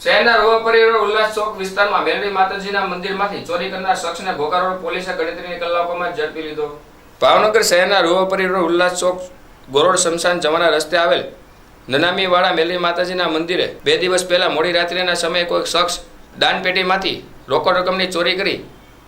શહેરના રોવા પરિવાર ઉલ્લાસ ચોક વિસ્તારમાં મેલડી માતાજીના મંદિરમાંથી ચોરી કરનાર શખ્સને ઘોઘા રોડ પોલીસે ગણતરીની કલાકોમાં ઝડપી લીધો. ભાવનગર શહેરના રોવા પરિવાર ઉલ્લાસ ચોક ગોરોડ શમશાન જવાના રસ્તે આવેલ નનામીવાળા મેલડી માતાજીના મંદિરે બે દિવસ પહેલા મોડી રાત્રિના સમયે કોઈ શખ્સ દાનપેટીમાંથી રોકડ રકમની ચોરી કરી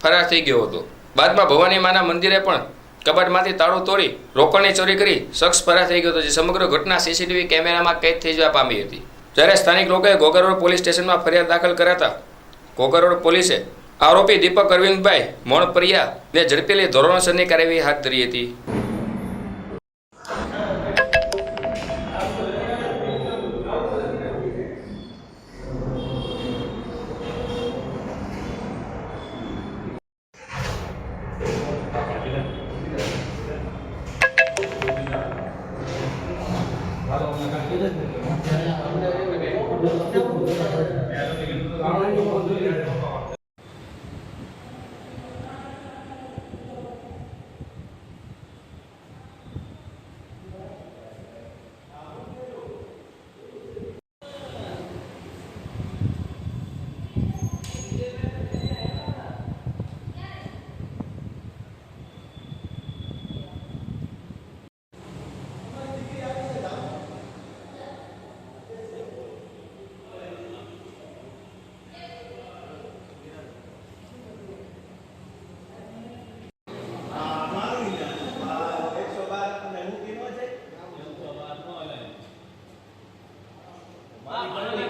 ફરાર થઈ ગયો હતો. બાદમાં ભવાની માના મંદિરે પણ કબાટમાંથી તાળું તોડી રોકડની ચોરી કરી શખ્સ ફરાર થઈ ગયો હતો, જે સમગ્ર ઘટના સીસીટીવી કેમેરામાં કેદ થઈ જવા પામી હતી. ત્યારે સ્થાનિક લોકોએ ગોગરરોડ પોલીસ સ્ટેશનમાં ફરિયાદ દાખલ કરાતા ગોગરરોડ પોલીસે આરોપી દીપક અરવિંદભાઈ મોણપરિયાને ઝડપી લઈ ધોરણસરની કાર્યવાહી હાથ ધરી હતી Gracias. Não. Wow.